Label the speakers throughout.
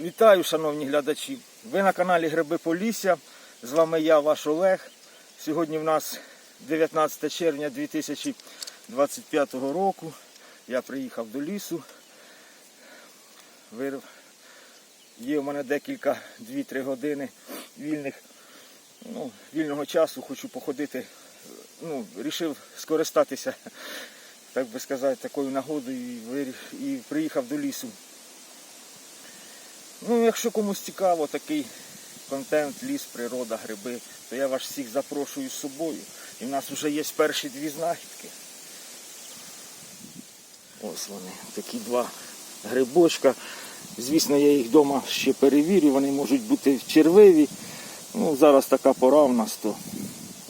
Speaker 1: Вітаю, шановні глядачі! Ви на каналі Гриби Полісся. З вами я, ваш Олег. Сьогодні в нас 19 червня 2025 року. Я приїхав до лісу. Вирив. Є у мене декілька 2-3 години вільних, ну, вільного часу. Хочу походити. Ну, рішив скористатися, так би сказати, такою нагодою і, і приїхав до лісу. Ну, якщо комусь цікаво такий контент, ліс, природа, гриби, то я вас всіх запрошую з собою. І в нас вже є перші дві знахідки. Ось вони, такі два грибочка. Звісно, я їх вдома ще перевірю, вони можуть бути червиві. Ну, зараз така пора в нас то.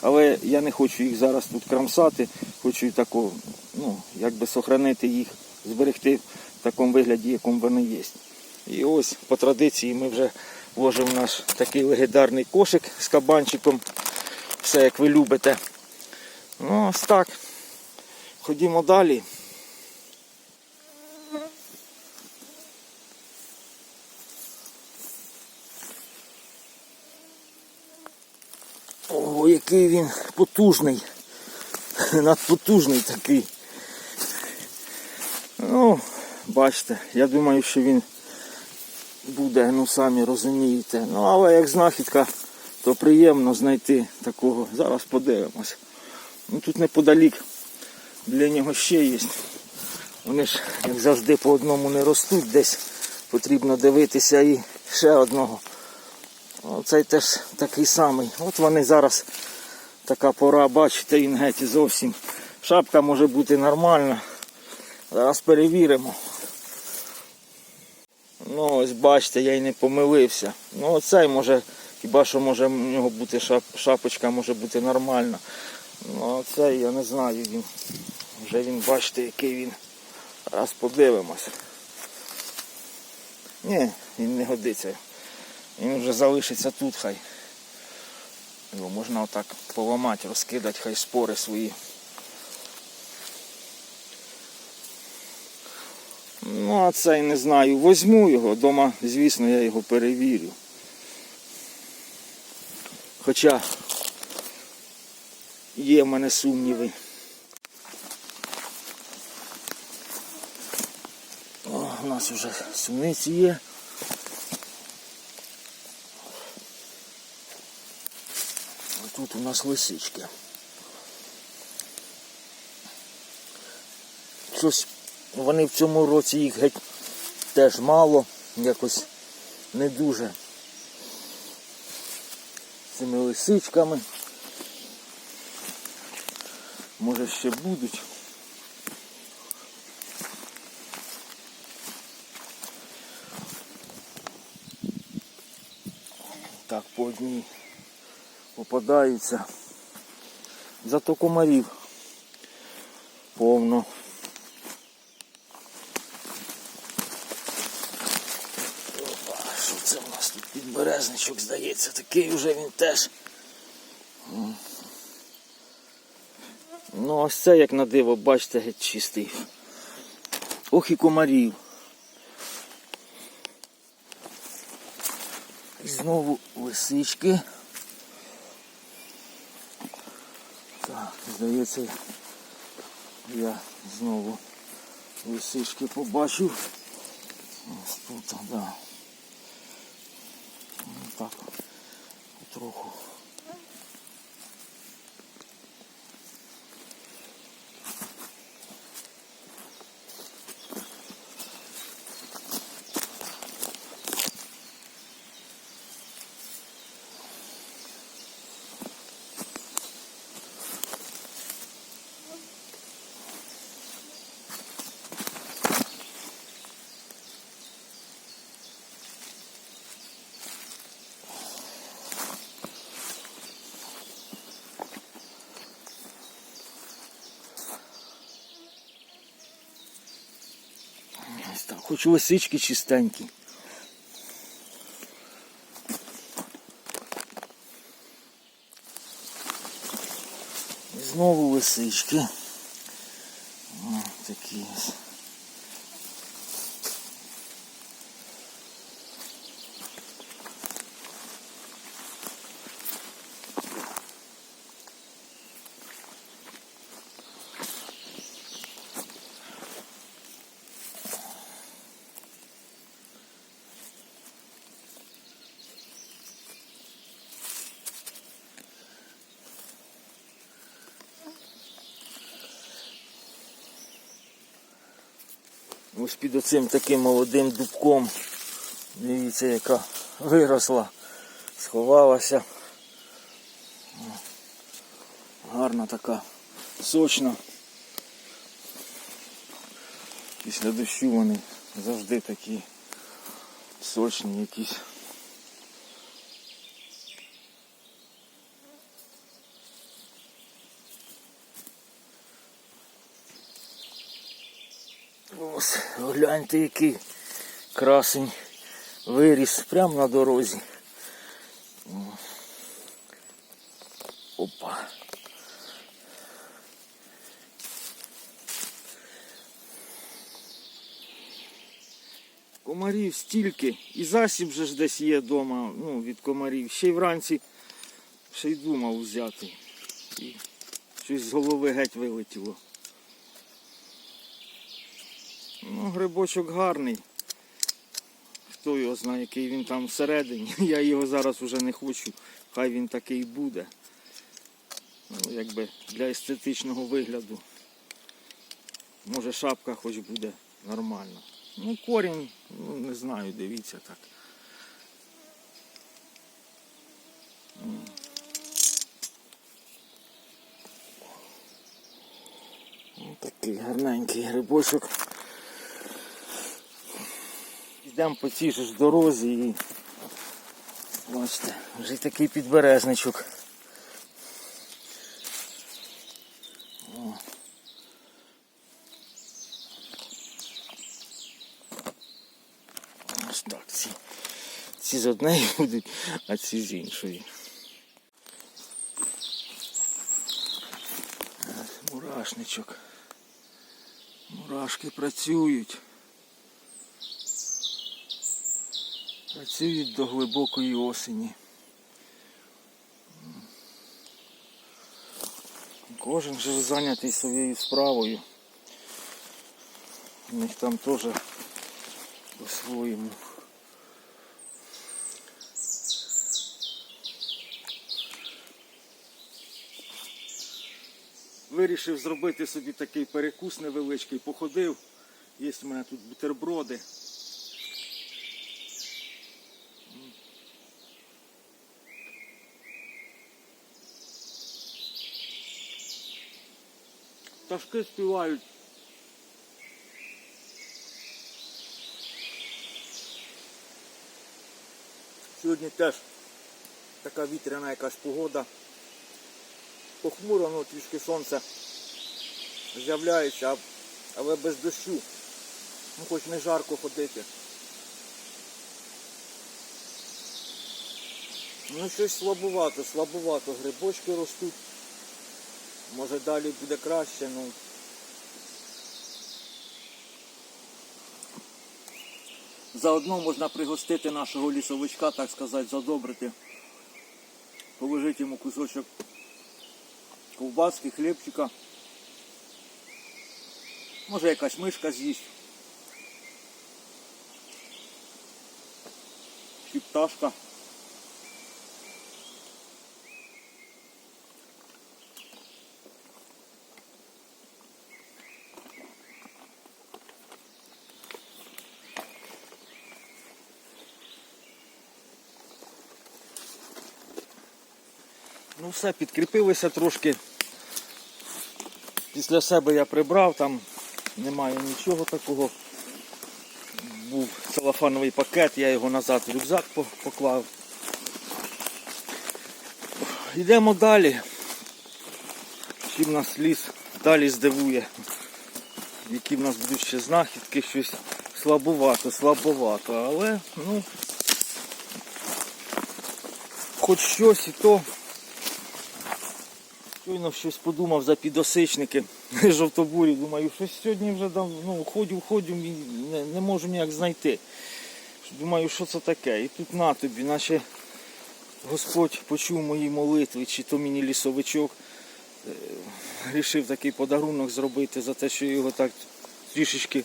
Speaker 1: Але я не хочу їх зараз тут крамсати, хочу тако, ну, якби сохранити їх, зберегти в такому вигляді, якому вони є. І ось по традиції ми вже вложимо наш такий легендарний кошик з кабанчиком. Все як ви любите. Ну, ось так. Ходімо далі. О, який він потужний. Надпотужний такий. Ну, бачите, я думаю, що він буде, ну самі розумієте. Ну, але як знахідка, то приємно знайти такого. Зараз подивимось. Ну тут неподалік для нього ще є. Вони ж, як завжди, по одному не ростуть десь. Потрібно дивитися і ще одного. Оцей теж такий самий. От вони зараз така пора, бачите, він геть зовсім. Шапка може бути нормальна. Зараз перевіримо. Ну ось бачите, я й не помилився. Ну оцей може, хіба що може в нього бути шап, шапочка може бути нормальна. Ну оцей я не знаю він. Вже він бачите який він. Зараз подивимось. Ні, він не годиться. Він вже залишиться тут хай. Його можна отак поламати, розкидати, хай спори свої. Ну, а цей не знаю. Возьму його, вдома, звісно, я його перевірю. Хоча є в мене сумніви. О, у нас вже суниці є. Тут у нас лисички. Щось вони в цьому році їх геть теж мало, якось не дуже цими лисичками. Може ще будуть. Так, по одній попадаються. Зато комарів повно. Опа, що це у нас тут здається, такий вже він теж. Ну ось це як на диво, бачите, геть чистий. Ох і комарів. І знову лисички. Так, здається, я знову лисички побачив. Ось тут, так. Да. Ну, Так, потроху. Хоч лисички чистенькі. І знову лисички. О, такі ось. Ось під оцим таким молодим дубком. Дивіться, яка виросла, сховалася. Гарна така, сочна. Після дощу вони завжди такі сочні якісь. Ось, гляньте, який красень виріс прямо на дорозі. Опа. Комарів стільки. І засіб же ж десь є вдома, ну, від комарів. Ще й вранці ще й думав взяти. І щось з голови геть вилетіло. Грибочок гарний. Хто його знає, який він там всередині. Я його зараз уже не хочу. Хай він такий буде. Ну, якби для естетичного вигляду. Може шапка хоч буде нормальна. Ну, корінь, ну не знаю, дивіться так. Такий гарненький грибочок. Йдемо по цій ж дорозі і бачите, вже такий підберезничок. Ось так, ці, ці з однієї будуть, а ці з іншої. Мурашничок. Мурашки працюють. Працюють до глибокої осені. Кожен же зайнятий своєю справою. У них там теж по-своєму. Вирішив зробити собі такий перекус невеличкий, походив. Є в мене тут бутерброди. Пташки співають. Сьогодні теж така вітряна якась погода. Похмуро, ну трішки сонце з'являється, але без дощу. Ну хоч не жарко ходити. Ну щось слабувато, слабувато. Грибочки ростуть. Може далі буде краще, ну. Заодно можна пригостити нашого лісовичка, так сказати, задобрити. Положити йому кусочок ковбаски, хлібчика. Може якась мишка з'їсть. Чи пташка. Ну все, підкріпилися трошки. Після себе я прибрав, там немає нічого такого. Був целофановий пакет, я його назад в рюкзак поклав. Йдемо далі. Чим нас ліс далі здивує. Які в нас будуть ще знахідки, щось слабовато, слабовато, але ну хоч щось і то. Щойно щось подумав за підосичники жовтобурі. Думаю, щось сьогодні вже дав, ну, ходю, ходю, не, не можу ніяк знайти. Думаю, що це таке? І тут на тобі, наче Господь почув мої молитви, чи то мені лісовичок е, рішив такий подарунок зробити за те, що я його так трішечки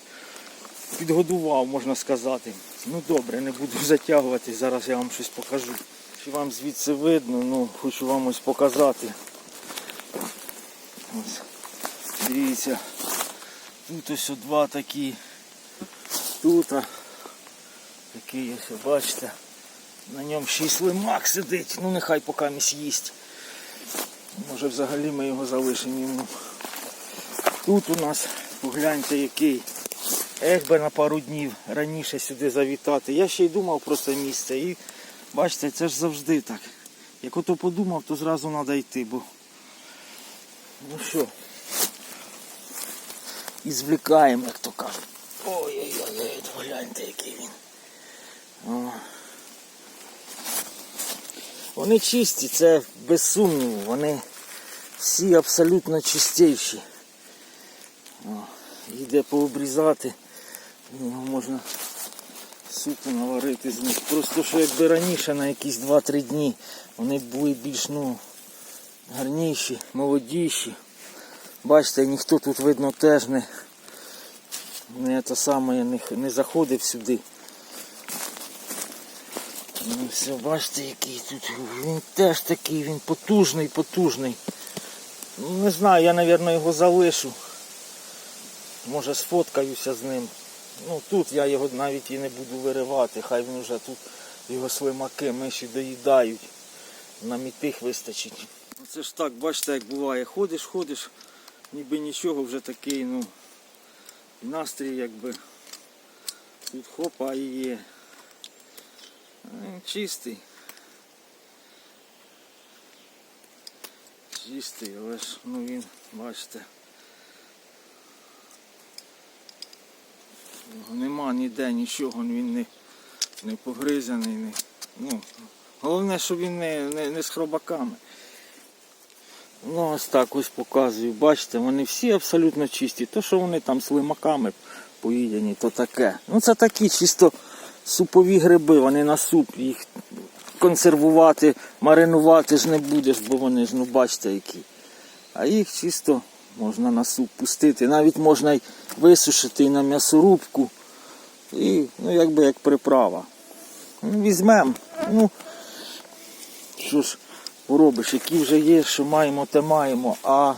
Speaker 1: підгодував, можна сказати. Ну добре, не буду затягувати, зараз я вам щось покажу. Чи вам звідси видно, ну хочу вам ось показати. Ось. Дивіться, тут ось два такі тут такий ось, бачите, на ньому ще й слимак сидить, ну нехай поки місь їсть. Може взагалі ми його залишимо йому. Тут у нас, погляньте, який. Ех би на пару днів раніше сюди завітати. Я ще й думав про це місце. І бачите, це ж завжди так. Як ото подумав, то зразу треба йти, бо. Ну що. І як то кажуть. Ой-ой-ой, погляньте, який він. О. Вони чисті, це без сумніву. Вони всі абсолютно чистіші. Йде пообрізати. Його можна супу наварити з них. Просто що якби раніше на якісь 2-3 дні вони були більш ну, гарніші, молодіші. Бачите, ніхто тут видно теж не, не, те саме, не, не заходив сюди. Ну все, бачите, який тут. Він теж такий, він потужний, потужний. Ну, не знаю, я, мабуть, його залишу. Може сфоткаюся з ним. Ну тут я його навіть і не буду виривати, хай він вже тут його слимаки миші доїдають. Нам і тих вистачить. Це ж так, бачите, як буває. Ходиш, ходиш, ніби нічого вже такий, ну, настрій якби тут хопа і є. Чистий. Чистий, але ж ну він, бачите. Нема ніде нічого, він не, не погризаний. Не, ну, головне, щоб він не, не, не з хробаками. Ну ось так ось показую. Бачите, вони всі абсолютно чисті. То, що вони там слимаками поїдені, то таке. Ну це такі чисто супові гриби, вони на суп. Їх консервувати, маринувати ж не будеш, бо вони ж, ну бачите які. А їх чисто можна на суп пустити. Навіть можна й висушити і на м'ясорубку. І ну якби як приправа. Ну, візьмемо. Ну, що ж поробиш, які вже є, що маємо, те маємо. А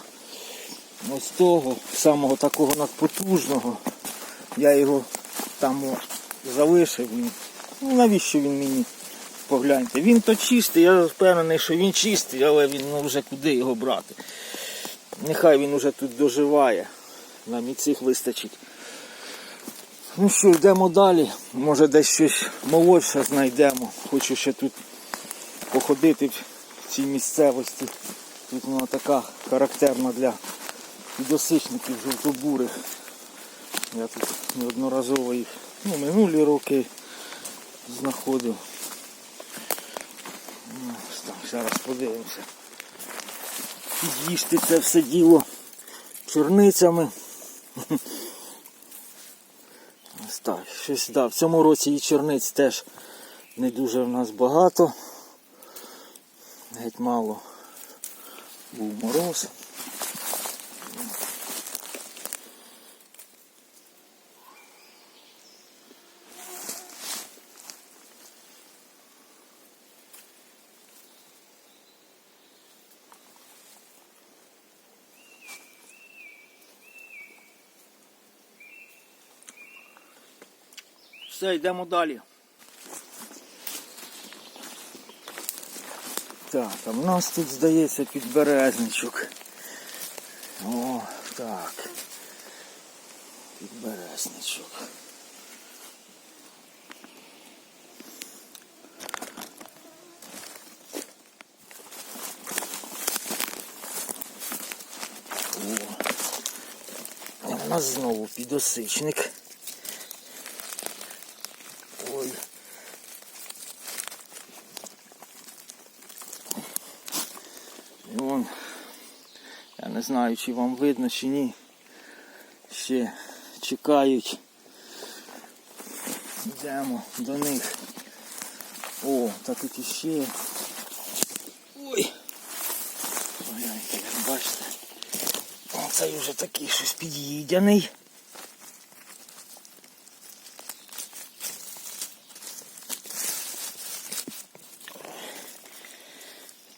Speaker 1: ось того, самого такого надпотужного, я його там залишив. Ну навіщо він мені? Погляньте. Він то чистий, я впевнений, що він чистий, але він ну, вже куди його брати. Нехай він уже тут доживає. Нам і цих вистачить. Ну що, йдемо далі. Може десь щось молодше знайдемо. Хочу ще тут походити цій місцевості. Тут вона така характерна для підосичників жовтобурих. Я тут неодноразово їх ну, минулі роки знаходив. Ну, ось там, зараз подивимося. Під'їсти це все діло чорницями. Ось так, щось да, в цьому році і чорниць теж не дуже в нас багато. Геть мало був мороз. Все, йдемо далі. Так, а в нас тут здається підберезничок. О, так. Підберезничок. О. У нас знову підосичник. Ой. І вон, я не знаю, чи вам видно, чи ні. Ще чекають. Йдемо до них. О, та тут іще. Ой. Гляньте, як бачите. Оцей вже такий щось під'їдяний.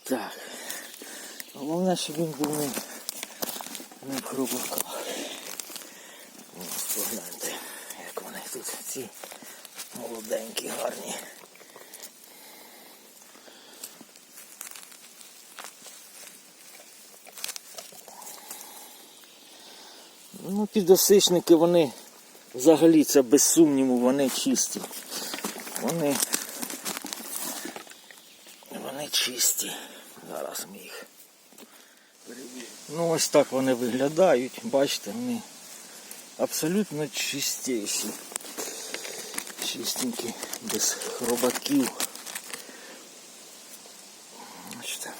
Speaker 1: Так. Головне, щоб він був не, в хробаках. Ось погляньте, як вони тут ці молоденькі, гарні. Ну, підосичники вони взагалі це без сумніву, вони чисті. Вони, вони чисті. Зараз ми їх. Ну ось так вони виглядають, бачите, вони абсолютно чистіші. Чистенькі, без хробаків. Бачите.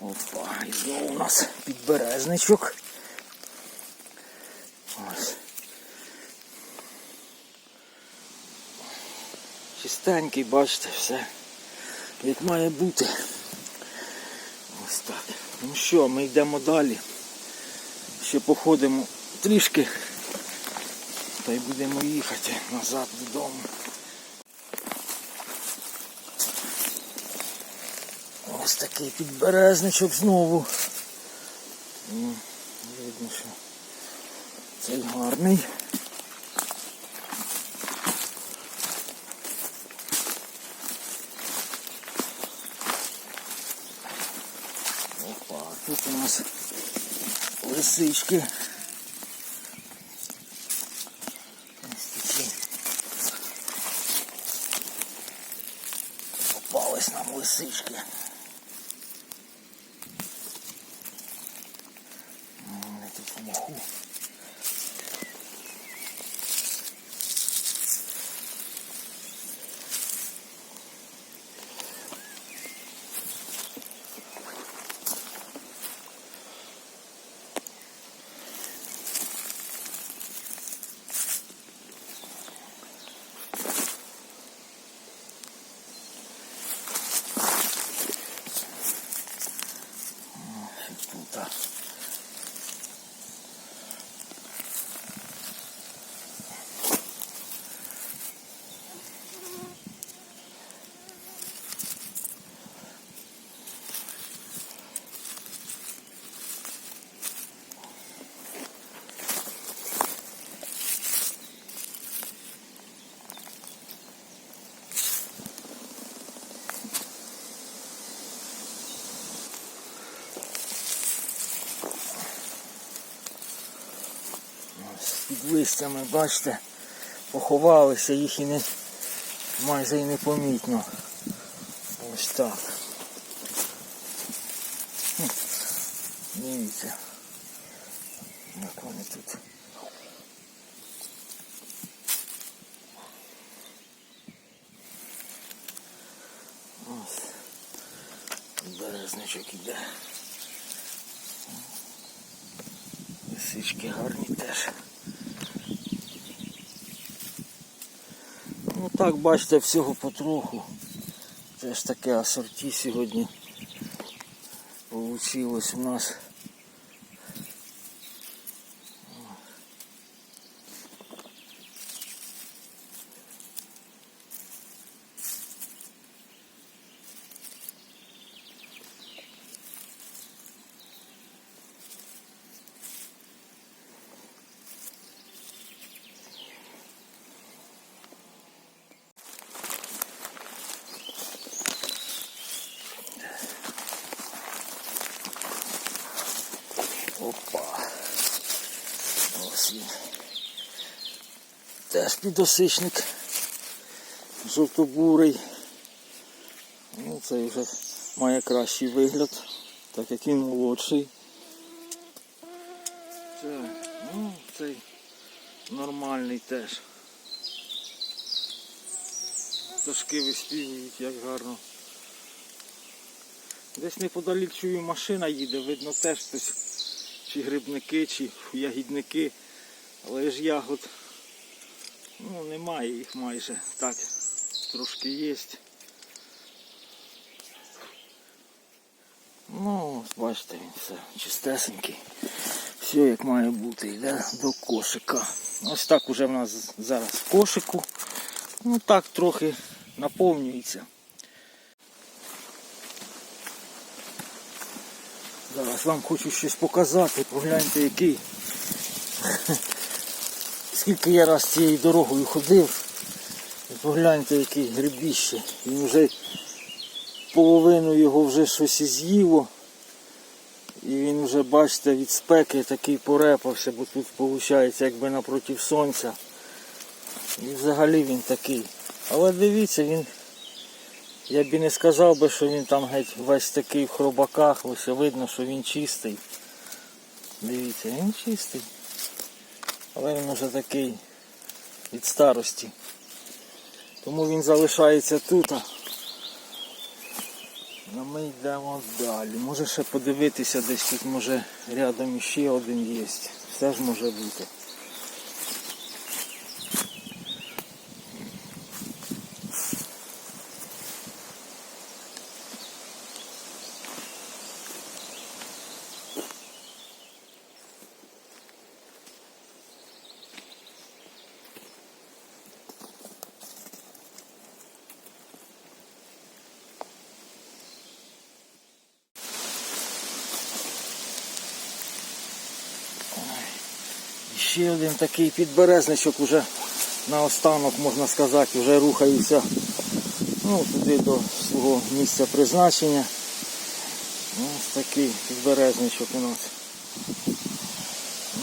Speaker 1: Опа, і знову у нас Ось. Чистенький, бачите, все як має бути. Ось так. Ну що, ми йдемо далі. Ще походимо трішки та й будемо їхати назад додому. Ось такий підберезничок знову. М, Видно, що цей гарний. Опа, тут у нас лисички. Ось такі. Попались нам лисички. Вони Під листями, бачите, поховалися, їх і не майже і не помітно. Ось так. Дивіться. Як вони тут. Ось. Березничок іде. Лисички гарні теж. Ну так, бачите, всього потроху. Це ж таке асорті сьогодні получилось у нас. Опа. Ось він. Теж підосичник. Жовтобурий. Ну, цей вже має кращий вигляд, так як він молодший. Це, ну, цей нормальний теж. Пташки виспівують, як гарно. Десь неподалік чую машина їде, видно теж хтось чи грибники, чи ягідники. Але ж ягод ну, немає їх майже. Так, трошки є. Ну, бачите, він все чистесенький. Все як має бути, йде до кошика. Ось так уже в нас зараз в кошику. Ну так трохи наповнюється. Зараз вам хочу щось показати. Погляньте який. Скільки я раз цією дорогою ходив. Погляньте який грибіще. Він вже половину його вже щось з'їло. І він вже, бачите, від спеки такий порепався, бо тут виходить якби напротив сонця. І взагалі він такий. Але дивіться, він, я б і не сказав би, що він там геть весь такий в хробаках, ось видно, що він чистий. Дивіться, він чистий. Але він уже такий від старості. Тому він залишається тут. а Ну ми йдемо далі. Може ще подивитися десь тут може рядом іще один є. Все ж може бути. Один такий підберезничок уже наостанок, можна сказати, вже рухаюся ну, туди до свого місця призначення. Ось такий підберезничок у нас.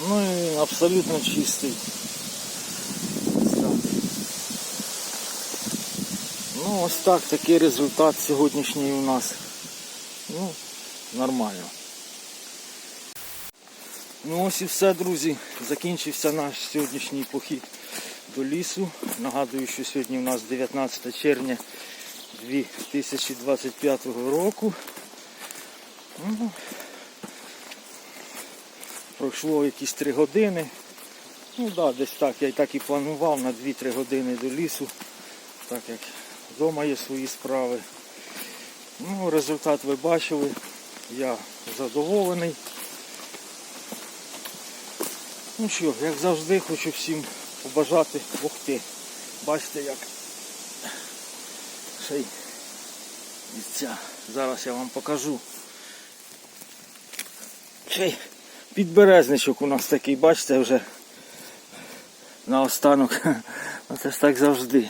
Speaker 1: Ну і він абсолютно чистий. Ну ось так такий результат сьогоднішній у нас. Ну, нормально. Ну ось і все, друзі. Закінчився наш сьогоднішній похід до лісу. Нагадую, що сьогодні у нас 19 червня 2025 року. Ну, пройшло якісь 3 години. Ну да, десь так. Я і так і планував на 2-3 години до лісу, так як вдома є свої справи. Ну, результат ви бачили. Я задоволений. Ну що, як завжди, хочу всім побажати бухти. Бачите як ще й місця. Зараз я вам покажу. Ще й підберезничок у нас такий, бачите, вже наостанок. Це ж так завжди.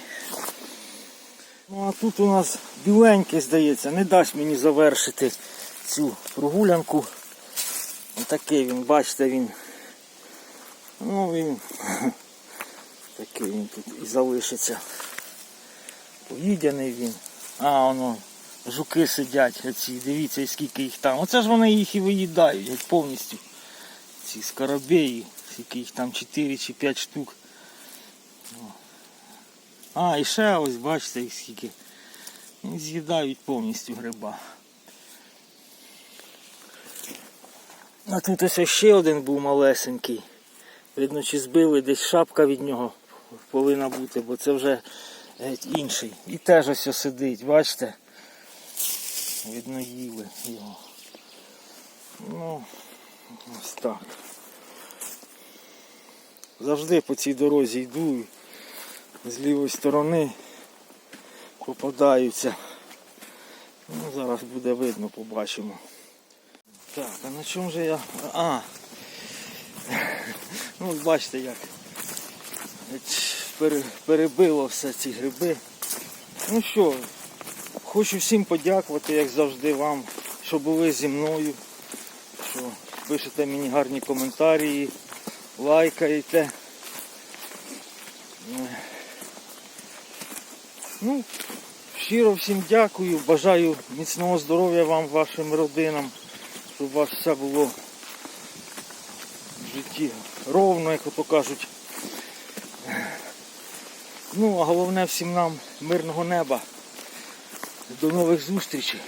Speaker 1: Ну а тут у нас біленький, здається, не дасть мені завершити цю прогулянку. Отакий він, бачите, він Ну він такий він тут і залишиться. Поїдяний він. А, воно, жуки сидять оці, дивіться скільки їх там. Оце ж вони їх і виїдають геть повністю. Ці скоробеї, скільки їх там 4 чи 5 штук. А, і ще ось, бачите їх скільки. З'їдають повністю гриба. А тут ось ще один був малесенький. Видно, чи збили десь шапка від нього повинна бути, бо це вже геть інший. І теж ось сидить, бачите? Видно, їли його. Ну, ось так. Завжди по цій дорозі йду з лівої сторони попадаються. Ну, зараз буде видно, побачимо. Так, а на чому же я... А, Ну, бачите як перебило все ці гриби. Ну що, хочу всім подякувати, як завжди, вам, що були зі мною, що пишете мені гарні коментарі, лайкаєте. Е, Ну, щиро всім дякую, бажаю міцного здоров'я вам, вашим родинам, щоб у вас все було в житті ровно, як то кажуть. Ну, а головне всім нам мирного неба. До нових зустрічей.